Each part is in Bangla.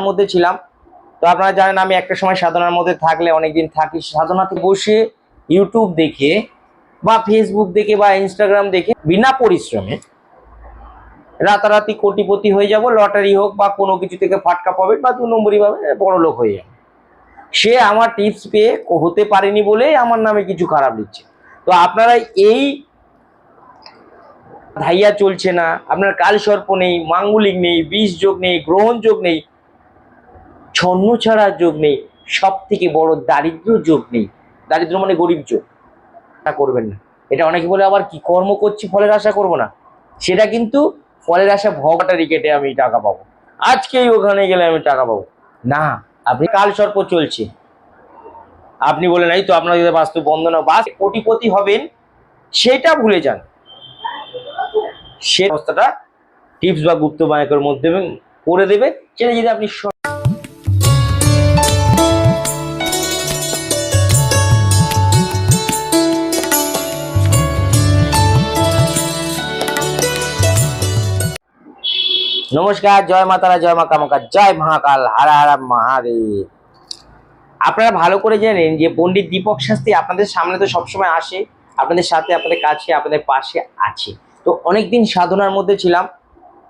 মধ্যে ছিলাম। তো আপনারা জানেন আমি একটা সময় সাধনার মধ্যে থাকলে অনেকদিন থাকি। সাধনাতে বসে ইউটিউব দেখে বা ফেসবুক দেখে বা ইনস্টাগ্রাম দেখে বিনা পরিশ্রমে রাতারাতি কোটিপতি হয়ে যাব, লটারি হোক বা কোনো কিছু থেকে ফাটকা পাবে বা দু নম্বরই পাবে, বড় লোক হয়ে যাবে। সে আমার টিপস পেয়ে হতে পারেনি বলেই আমার নামে কিছু খারাপ দিচ্ছে। তো আপনারা এই ধাইয়া চলছে না, আপনার কাল সর্প নেই, মাঙ্গলিক নেই বিষ যোগ নেই গ্রহণ যোগ নেই ছন্ন ছাড়া যোগ নেই সব থেকে বড় দারিদ্র যোগ নেই। দারিদ্র মানে গরিব যোগ। তা করবেন না। এটা অনেকে বলে, আবার কি কর্ম করছি, ফলের আশা করব না? সেটা কিন্তু ফলের আশা ভগাটারি কেটে আমি টাকা পাবো। আজকেই ওখানে গেলে আমি টাকা পাবো। না, আপনি কাল সর্প চলছে। আপনি বলেন, এই তো আপনার যদি বাস্তু বন্ধ না, বাস কোটিপতি হবেন, সেটা ভুলে যান। সে অবস্থাটা টিপস বা গুপ্ত বায়কের মধ্যে করে দেবে। সেটা যদি আপনি নমস্কার, জয় মাতারা জয় মা কামাকা, জয় মহাকাল, হারা হারা মহাদেব। আপনারা ভালো করে জানেন যে পণ্ডিত দীপক শাস্ত্রী আপনাদের সামনে তো সবসময় আসে, আপনাদের সাথে, আপনাদের কাছে, আপনাদের পাশে আছে। তো অনেকদিন সাধনার মধ্যে ছিলাম।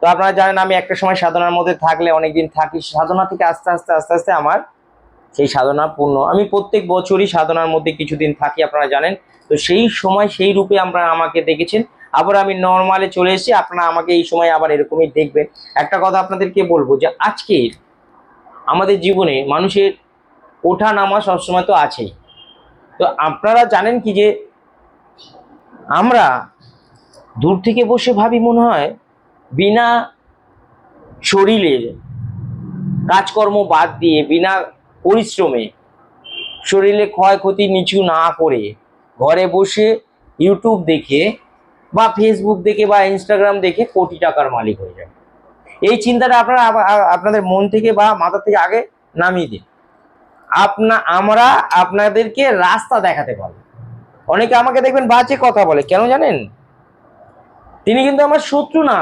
তো আপনারা জানেন আমি একটা সময় সাধনার মধ্যে থাকলে, অনেকদিন থাকি, সাধনা থেকে আস্তে আস্তে আস্তে আস্তে আমার সেই সাধনা পূর্ণ। আমি প্রত্যেক বছরই সাধনার মধ্যে কিছুদিন থাকি, আপনারা জানেন। তো সেই সময়, সেই রূপে আপনারা আমাকে দেখেছেন। আবার আমি নর্মালে চলে এসেছি, আপনারা আমাকে এই সময় আবার এরকমই দেখবেন। একটা কথা আপনাদেরকে বলব যে আজকে আমাদের জীবনে মানুষের ওঠা নামা সবসময় তো আছেই। তো আপনারা জানেন কি যে আমরা দূর থেকে বসে ভাবি মনে হয় বিনা শরীরের কাজকর্ম বাদ দিয়ে, বিনা পরিশ্রমে শরীরে ক্ষয়ক্ষতি নিচু না করে ঘরে বসে ইউটিউব দেখে বা ফেসবুক দেখে বা ইনস্টাগ্রাম দেখে কোটি টাকার মালিক হয়ে যাবে। এই চিন্তাটা আপনারা আপনাদের মন থেকে বা মাথা থেকে আগে নামিয়ে দিন। আপনা, আমরা আপনাদেরকে রাস্তা দেখাতে পারব। অনেকে আমাকে দেখবেন বাজে কথা বলে, কেন জানেন? তিনি কিন্তু আমার শত্রু না।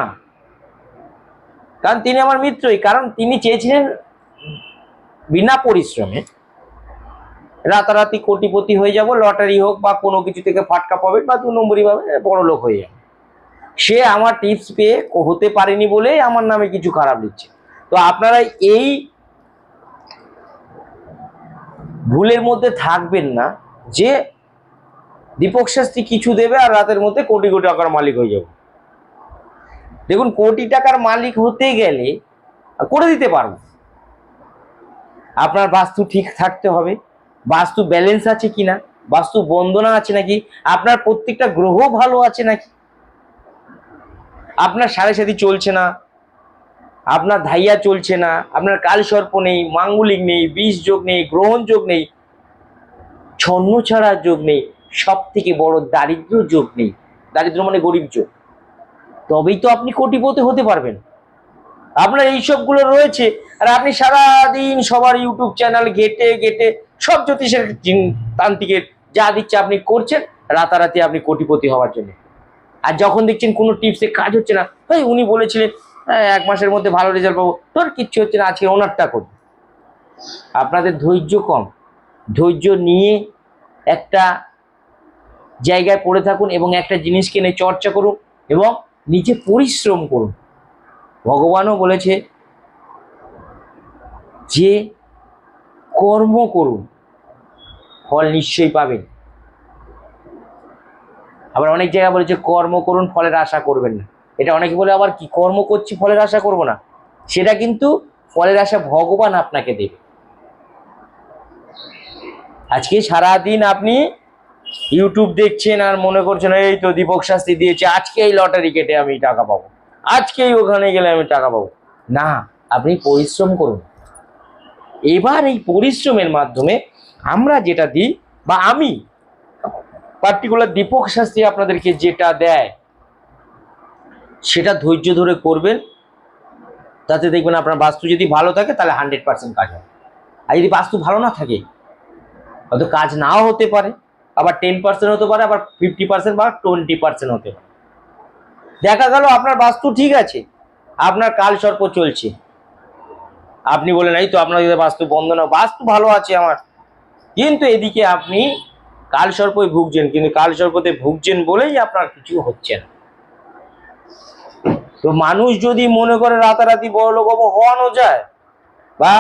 কারণ তিনি আমার মিত্রই, কারণ তিনি চেয়েছিলেন বিনা পরিশ্রমে রাতারাতি কোটিপতি হয়ে যাব, লটারি হোক বা কোনো কিছু থেকে ফাটকা পাবে বা দু নম্বরই পাবে বড় লোক হয়ে যাবে। সে আমার টিপস পেয়ে হতে পারেনি বলেই আমার নামে কিছু খারাপ দিচ্ছে। তো আপনারা এই ভুলের মধ্যে থাকবেন না যে দীপক শাস্ত্রী কিছু দেবে আর রাতের মধ্যে কোটি কোটি টাকার মালিক হয়ে যাবে। দেখুন, কোটি টাকার মালিক হতে গেলে, করে দিতে পারব। আপনার বাস্তু ঠিক থাকতে হবে। বাস্তু ব্যালেন্স আছে কিনা? বাস্তু বন্দনা আছে নাকি? আপনার প্রত্যেকটা গ্রহ ভালো আছে নাকি? আপনার সাড়ে সাথে চলছে না, আপনার ধাইয়া চলছে না, আপনার কাল সর্প নেই, মাঙ্গলিক নেই, বিষ যোগ নেই, গ্রহণ যোগ নেই, ছন্ন ছাড়া যোগ নেই সব থেকে বড় দারিদ্র যোগ নেই, দারিদ্র মানে গরিব যোগ। তবেই তো আপনি কোটিপতি হতে পারবেন। আপনার এই সবগুলো রয়েছে, আর আপনি সারাদিন সবার ইউটিউব চ্যানেল ঘেটে ঘেটে সব জ্যোতিষের তান্ত্রিকের যা দিচ্ছে আপনি করছেন, রাতারাতি আপনি কোটিপতি হওয়ার জন্য। আর যখন দেখছেন কোনো টিপসে কাজ হচ্ছে না, এই উনি বলেছিলেন এক মাসের মধ্যে ভালো রেজাল্ট পাবো। তোর কিচ্ছু হচ্ছে না, আজকে ওনারটা করি আপনাদের ধৈর্য কম। ধৈর্য নিয়ে একটা জায়গায় পড়ে থাকুন এবং একটা জিনিসকে নিয়ে চর্চা করুন এবং নিজে পরিশ্রম করুন। ভগবানও বলেছে যে কর্ম করুন, ফল নিশ্চয়ই পাবেন। আবার অনেক জায়গায় বলেছে কর্ম করুন, ফলের আশা করবেন না। এটা অনেকে বলে, আবার কি কর্ম করছি, ফলের আশা করব না? সেটা কিন্তু ফলের আশা ভগবান আপনাকে দেবে। আজকে সারাদিন আপনি ইউটিউব দেখছেন আর মনে করছেন, এই তো দীপক শাস্তি দিয়েছে, আজকে এই লটারি কেটে আমি টাকা পাবো। আজকেই ওখানে গেলে আমি টাকা পাবো। না, আপনি পরিশ্রম করুন। এবার এই পরিশ্রমের মাধ্যমে আমরা যেটা দিই বা আমি পার্টিকুলার দীপক শাস্ত্রী আপনাদেরকে যেটা দেয়, সেটা ধৈর্য ধরে করবেন। তাতে দেখবেন আপনার বাস্তু যদি ভালো থাকে, তাহলে হান্ড্রেড পার্সেন্ট কাজ হয় আর যদি বাস্তু ভালো না থাকে, হয়তো কাজ নাও হতে পারে, আবার টেন পার্সেন্ট হতে পারে, আবার ফিফটি পার্সেন্ট বা টোয়েন্টি পার্সেন্ট হতে পারে। দেখা গেল আপনার বাস্তু ঠিক আছে, আপনার কাল সর্প চলছে। আপনি বলেন এই তো আপনার যদি বাস্তু বন্ধ না বাস্তু ভালো আছে আমার। কিন্তু এদিকে আপনি কাল সর্পই ভুগছেন, কিন্তু কাল সর্পতে ভুগছেন বলেই আপনার কিছু হচ্ছে না। তো মানুষ যদি মনে করে রাতারাতি বড় লোক হওয়ানো যায়, বা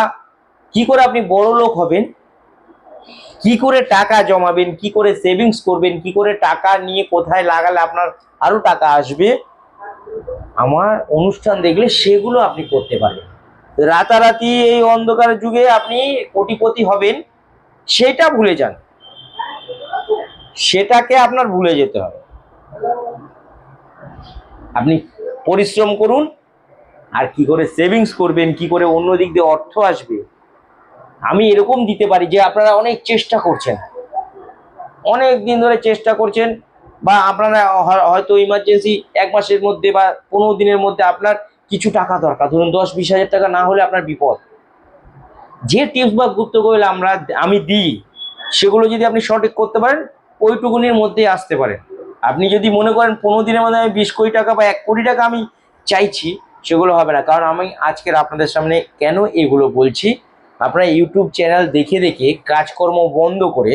কি করে আপনি বড় লোক হবেন? কি করে টাকা জমাবেন? কি করে সেভিংস করবেন? কি করে টাকা নিয়ে কোথায় লাগালে আপনার আরও টাকা আসবে? আমার অনুষ্ঠান দেখলে সেগুলো আপনি করতে পারবেন রাতারাতি এই অন্ধকার যুগে আপনি কোটিপতি হবেন, সেটা ভুলে যান। সেটাকে আপনার ভুলে যেতে হবে। আপনি পরিশ্রম করুন, আর কি করে সেভিংস করবেন, কি করে অন্য দিক দিয়ে অর্থ আসবে, আমি এরকম দিতে পারি যে আপনারা অনেক চেষ্টা করছেন। অনেক দিন ধরে চেষ্টা করছেন, বা আপনারা হয়তো ইমার্জেন্সি এক মাসের মধ্যে বা পনেরো দিনের মধ্যে আপনার কিছু টাকা দরকার। ধরুন দশ বিশ হাজার টাকা না হলে আপনার বিপদ। যে টিপস বা গুপ্ত গোয়েল আমরা আমি দিই, সেগুলো যদি আপনি সঠিক করতে পারেন, ওইটুকুনির মধ্যেই আসতে পারেন আপনি যদি মনে করেন পনেরো দিনের মধ্যে আমি বিশ কোটি টাকা বা এক কোটি টাকা আমি চাইছি, সেগুলো হবে না। কারণ আমি আজকের আপনাদের সামনে কেন এগুলো বলছি? আপনারা ইউটিউব চ্যানেল দেখে দেখে কাজকর্ম বন্ধ করে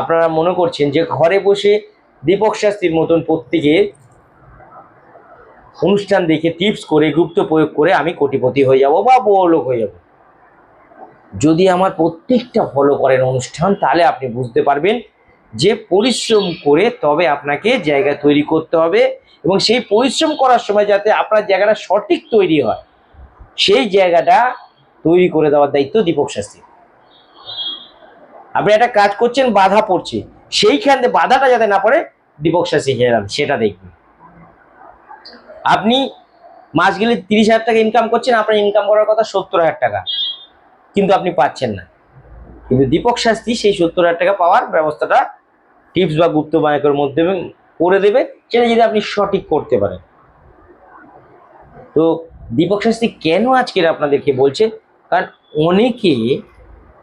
আপনারা মনে করছেন যে ঘরে বসে দীপক শাস্ত্রীর মতন প্রত্যেকে অনুষ্ঠান দেখে টিপস করে, গুপ্ত প্রয়োগ করে আমি কোটিপতি হয়ে যাব বা বড় লোক হয়ে যাব। যদি আমার প্রত্যেকটা ফলো করেন অনুষ্ঠান, তাহলে আপনি বুঝতে পারবেন যে পরিশ্রম করে তবে আপনাকে জায়গা তৈরি করতে হবে এবং সেই পরিশ্রম করার সময় যাতে আপনার জায়গাটা সঠিক তৈরি হয়, সেই জায়গাটা তৈরি করে দেওয়ার দায়িত্ব দীপক শাস্ত্রী। আপনি একটা কাজ করছেন, বাধা পড়ছে, সেইখান বাধাটা যাতে না পড়ে, দীপক শাস্ত্রী সেটা দেখবেন। আপনি মাস গেলে তিরিশ হাজার টাকা ইনকাম করছেন, আপনার ইনকাম করার কথা সত্তর হাজার টাকা। কিন্তু আপনি পাচ্ছেন না। কিন্তু দীপক শাস্তি সেই সত্তর হাজার টাকা পাওয়ার ব্যবস্থাটা টিপস বা গুপ্ত বায়কের মধ্যে করে দেবে সেটা যদি আপনি সঠিক করতে পারেন। তো দীপক শাস্তি কেন আজকের আপনাদেরকে বলছে? কারণ অনেকে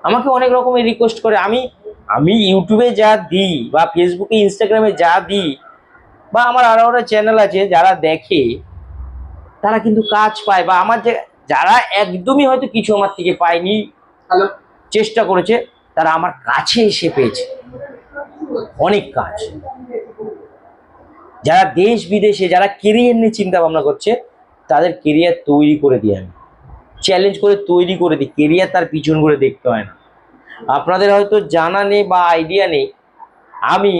আমাকে অনেক রকমের রিকোয়েস্ট করে। আমি আমি ইউটিউবে যা দিই বা ফেসবুকে ইনস্টাগ্রামে যা দিই বা আমার আরও আরও চ্যানেল আছে যারা দেখে তারা কিন্তু কাজ পায় বা আমার যে যারা একদমই হয়তো কিছু আমার থেকে পায়নি চেষ্টা করেছে তারা আমার কাছে এসে পেয়েছে। অনেক কাজ। যারা দেশ বিদেশে যারা কেরিয়ার নিয়ে চিন্তা ভাবনা করছে তাদের কেরিয়ার তৈরি করে দিই আমি। চ্যালেঞ্জ করে তৈরি করে দিই। কেরিয়ার তার পিছন করে দেখতে হয় না। আপনাদের হয়তো জানা নেই বা আইডিয়া নেই। আমি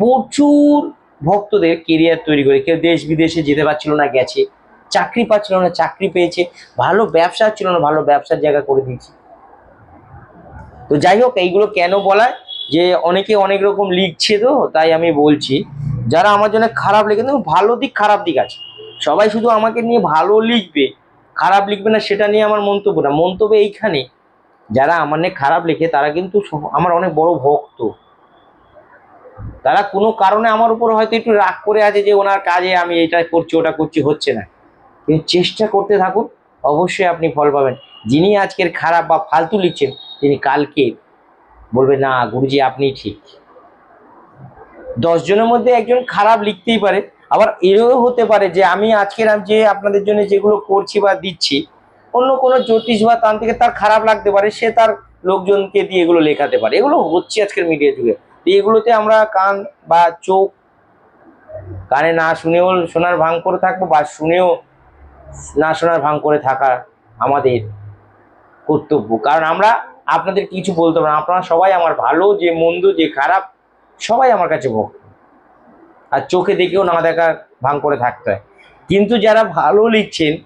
প্রচুর ভক্তদের কেরিয়ার তৈরি করে, কেউ দেশ বিদেশে যেতে পারছিল না, গেছে। চাকরি পাচ্ছিল না, চাকরি পেয়েছে। ভালো ব্যবসা ছিল না, ভালো ব্যবসার জায়গা করে দিয়েছে। তো যাই হোক, এইগুলো কেন বলায়? যে অনেকে অনেক রকম লিখছে তো, তাই আমি বলছি। যারা আমার জন্য খারাপ লিখে কিন্তু ভালো দিক, খারাপ দিক আছে। সবাই শুধু আমাকে নিয়ে ভালো লিখবে, খারাপ লিখবে না, সেটা নিয়ে আমার মন্তব্য না। মন্তব্য এইখানে, যারা আমার নিয়ে খারাপ লিখে, তারা কিন্তু আমার অনেক বড় ভক্ত। তারা কোনো কারণে আমার উপর হয়তো একটু রাগ করে আছে যে ওনার কাজে আমি এটা করছি, ওটা করছি, হচ্ছে না। কিন্তু চেষ্টা করতে থাকুন, অবশ্যই আপনি ফল পাবেন। যিনি আজকের খারাপ বা ফালতু লিখছেন, তিনি কালকে বলবে না, গুরুজি, আপনি ঠিক। দশ জনের মধ্যে একজন খারাপ লিখতেই পারে। আবার এরও হতে পারে যে আমি আজকের আমি যে আপনাদের জন্য যেগুলো করছি বা দিচ্ছি, অন্য কোনো জ্যোতিষ বা তান্ত্রিকের তার খারাপ লাগতে পারে, সে তার লোকজনকে দিয়ে এগুলো লেখাতে পারে। এগুলো হচ্ছে আজকের মিডিয়া যুগে। এগুলোতে আমরা কান বা চোখ কানে না শুনেও শোনার ভাঙ করে থাকব বা শুনেও না শোনার ভাঙ করে থাকা আমাদের কর্তব্য। কারণ আমরা আপনাদের কিছু বলতে পারব আপনারা সবাই আমার ভালো, যে মন্দ, যে খারাপ, সবাই আমার কাছে ভক্ত। আর চোখে দেখেও না দেখা ভাঙ করে থাকতে হয়। কিন্তু যারা ভালো লিখছেন,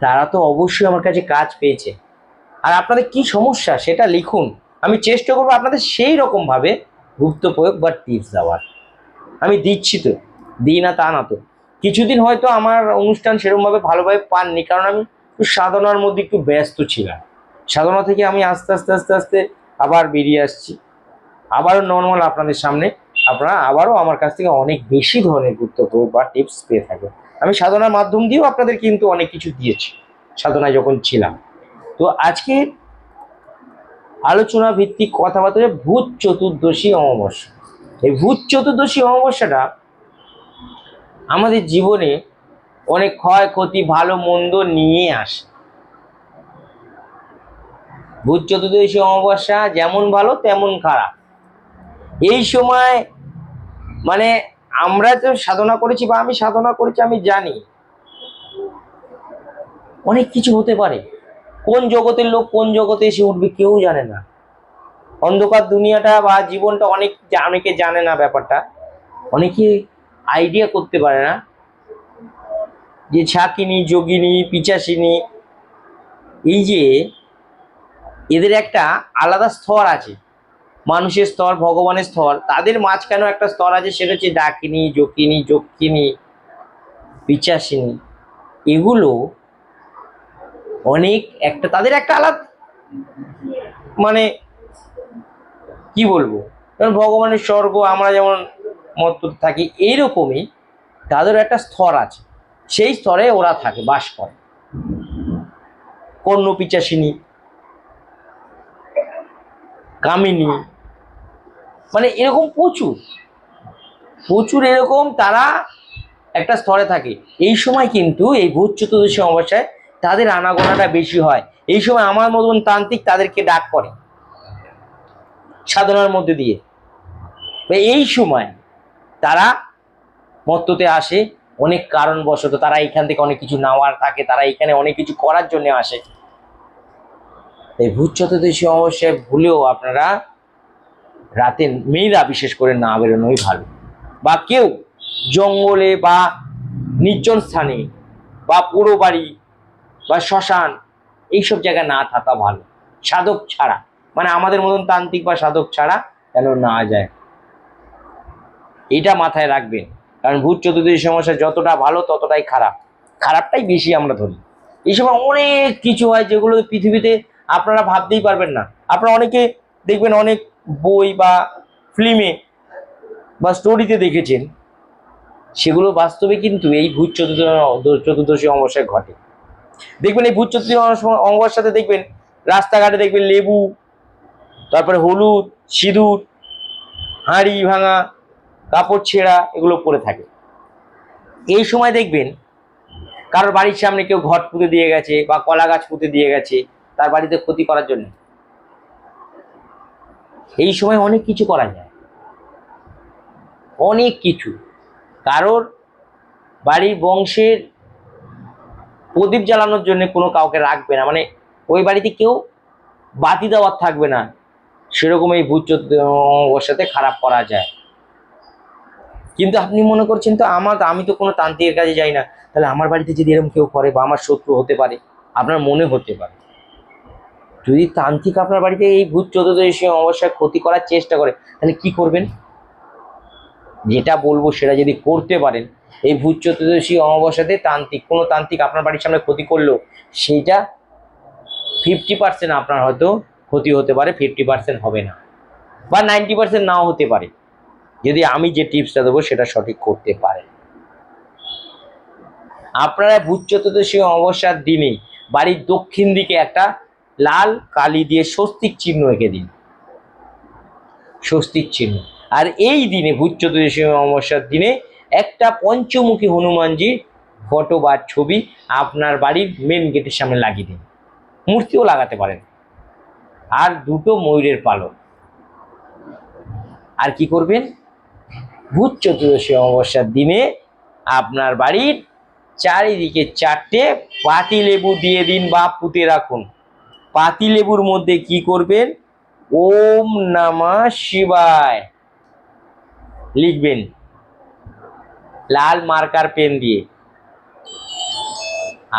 তারা তো অবশ্যই আমার কাছে কাজ পেয়েছে। আর আপনাদের কি সমস্যা? সেটা লিখুন। আমি চেষ্টা করব আপনাদের সেই রকম ভাবে গুপ্ত প্রয়োগ বা টিপস দেওয়ার। আমি দিচ্ছি তো, দিই না তা না তো। কিছুদিন হয়তো আমার অনুষ্ঠান সেরকমভাবে ভালোভাবে পাননি, কারণ আমি একটু সাধনার মধ্যে একটু ব্যস্ত ছিলাম। সাধনা থেকে আমি আস্তে আস্তে আস্তে আস্তে আবার বেরিয়ে আসছি। আবারও নর্মাল আপনাদের সামনে আপনারা আবারও আমার কাছ থেকে অনেক বেশি ধরনের গুরুত্ব প্রয়োগ বা টিপস পেয়ে থাকেন আমি সাধনার মাধ্যম দিয়েও আপনাদের কিন্তু অনেক কিছু দিয়েছি, সাধনায় যখন ছিলাম। তো আজকে আলোচনা ভিত্তিক কথাবার্তা ভূত চতুর্দশী অমাবস্যা। এই ভূত চতুর্দশী অমাবস্যাটা আমাদের জীবনে অনেক ক্ষয়ক্ষতি, ভালো মন্দ নিয়ে আসে। ভূত চতুর্দশী অমাবস্যা যেমন ভালো, তেমন খারাপ। এই সময় মানে আমরা তো সাধনা করেছি বা আমি সাধনা করেছি, আমি জানি। অনেক কিছু হতে পারে। কোন জগতের লোক কোন জগতে এসে উঠবে কেউ জানে না। অন্ধকার দুনিয়াটা বা জীবনটা অনেক অনেকে জানে না ব্যাপারটা। অনেকে আইডিয়া করতে পারে না। যে ছাকিনি, যোগিনী, পিচাসিনী, এই যে এদের একটা আলাদা স্তর আছে। মানুষের স্তর, ভগবানের স্তর। তাদের মাঝখানেও একটা স্তর আছে, সেটা হচ্ছে ডাকিনী, যোগিনী যক্ষিণী পিচাসিনী। এগুলো অনেক একটা, তাদের একটা আলাদা মানে কি বলব? কারণ ভগবানের স্বর্গ, আমরা যেমন মত থাকি, এইরকমই তাদের একটা স্তর আছে। সেই স্তরে ওরা থাকে, বাস করে। কর্ণ পিচাসিনী, কামিনী মানে এরকম প্রচুর। প্রচুর এরকম তারা একটা স্তরে থাকে। এই সময় কিন্তু এই ভূত চতুর্দশী অমাবস্যায় তাদের আনাগোনাটা বেশি হয়। এই সময় আমার মতন তান্ত্রিক তাদেরকে ডাক করে সাধনার মধ্যে দিয়ে। এই সময় তারা মত্ততে আসে, অনেক কারণবশত তারা এখান থেকে অনেক কিছু নেওয়ার থাকে, তারা এখানে অনেক কিছু করার জন্য আসে। এই ভূত চতুর্দশী অবশ্যই ভুলেও আপনারা রাতে মেয়েরা বিশেষ করে না বেরোনোই ভালো। বা কেউ জঙ্গলে বা নির্জন স্থানে বা পুরো বাড়ি বা শ্মশান, এইসব জায়গায় না থাকা ভালো। সাধক ছাড়া মানে আমাদের মতন তান্ত্রিক বা সাধক ছাড়া যেন না যায়। এটা মাথায় রাখবেন। কারণ ভূত চতুর্দশী সমস্যা যতটা ভালো, ততটাই খারাপ। খারাপটাই বেশি আমরা ধরি। এই সময় অনেক কিছু হয় যেগুলো পৃথিবীতে আপনারা ভাবতেই পারবেন না। আপনারা অনেকে দেখবেন অনেক বই বা ফিল্মে বা স্টোরিতে দেখেছেন। সেগুলো বাস্তবে কিন্তু এই ভূত চতুর্দশী চতুর্দশী অমাবস্যায় ঘটে। দেখবেন এই ভূত চতুর্দশী অমাবস্যা- অমাবস্যাতে দেখবেন, রাস্তাঘাটে দেখবেন লেবু, তারপরে হলুদ, সিঁদুর, হাঁড়ি ভাঙা, কাপড় ছেঁড়া এগুলো পরে থাকে। এই সময় দেখবেন, কারোর বাড়ির সামনে কেউ ঘট পুঁতে দিয়ে গেছে বা কলা গাছ পুঁতে দিয়ে গেছে তার বাড়িতে ক্ষতি করার জন্য। এই সময় অনেক কিছু করা যায়। অনেক কিছু। কারোর বাড়ির বংশের প্রদীপ জ্বালানোর জন্য কোনো কাউকে রাখবে না। মানে ওই বাড়িতে কেউ বাতি দেওয়ার থাকবে না। সেরকম এই ভূত ওর সাথে খারাপ করা যায়। কিন্তু আপনি মনে করছেন তো আমার, আমি তো কোনো তান্ত্রিকের কাছে যাই না। তাহলে আমার বাড়িতে যদি এরকম কেউ করে বা আমার শত্রু হতে পারে, আপনার মনে হতে পারে। যদি তান্ত্রিক আপনার বাড়িতে এই ভূত চতুর্দশী অবশ্যই ক্ষতি করার চেষ্টা করে, তাহলে কি করবেন? যেটা বলব সেটা যদি করতে পারেন এই ভূত চতুর্দশী অমাবস্যাতে তান্ত্রিক, কোনো তান্ত্রিক আপনার বাড়ির সামনে ক্ষতি করল, সেইটা ফিফটি পার্সেন্ট আপনার হয়তো ক্ষতি হতে পারে ফিফটি পার্সেন্ট হবে না। বা নাইনটি পার্সেন্ট নাও হতে পারে। যদি আমি যে টিপসটা দেবো, সেটা সঠিক করতে পারেন আপনারা ভূত চতুর্দশী অমাবস্যার দিনে বাড়ির দক্ষিণ দিকে একটা লাল কালি দিয়ে স্বস্তিক চিহ্ন এঁকে দিন। স্বস্তিক চিহ্ন। আর এই দিনে, ভূত চতুর্দশী অমাবস্যার দিনে একটা পঞ্চমুখী হনুমানজির ফটো বা ছবি আপনার বাড়ির মেন গেটের সামনে লাগিয়ে দিন। মূর্তিও লাগাতে পারেন। আর দুটো ময়ূরের পালক। আর কি করবেন? ভূত চতুর্দশী অমাবস্যার দিনে আপনার বাড়ির চারিদিকে চারটে পাতি লেবু দিয়ে দিন বা পুঁতে রাখুন। পাতি লেবুর মধ্যে কি করবেন? ওম নামা শিবায় লিখবেন। লাল মার্কার পেন দিয়ে।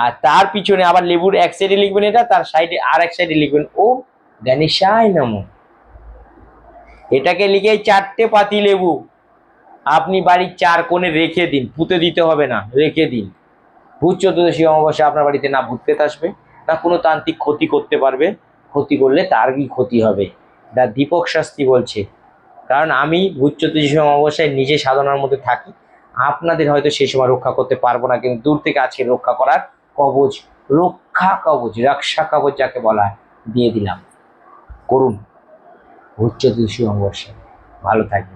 আর তার পিছনে আবার লেবুর এক সাইডে লিখবেন এটা, তার সাইডে আর এক সাইডে লিখবেন ওম গণেশায় নমঃ। এটাকে লিখে চারটে পাতি লেবু, আপনি বাড়ির চার কোণে রেখে দিন, পুঁতে দিতে হবে না, রেখে দিন। ভূত চতুর্দশী অমাবস্যা আপনার বাড়িতে না ভূত পেত আসবে, না কোনো তান্ত্রিক ক্ষতি করতে পারবে, ক্ষতি করলে তারই ক্ষতি হবে? দা দীপক শাস্তি বলছে, কারণ আমি ভূত চতুর্দশী অমাবস্যায় নিজে সাধনার মধ্যে থাকি আপনাদের হয়তো সেই সময় রক্ষা করতে পারব না, কিন্তু দূর থেকে আজকে রক্ষা করার কবজ, রক্ষা কবজ রক্ষা কবজ যাকে বলা দিয়ে দিলাম। করুন। উচ্চ দৃষ্টি অমাবস্যা। ভালো থাকবেন।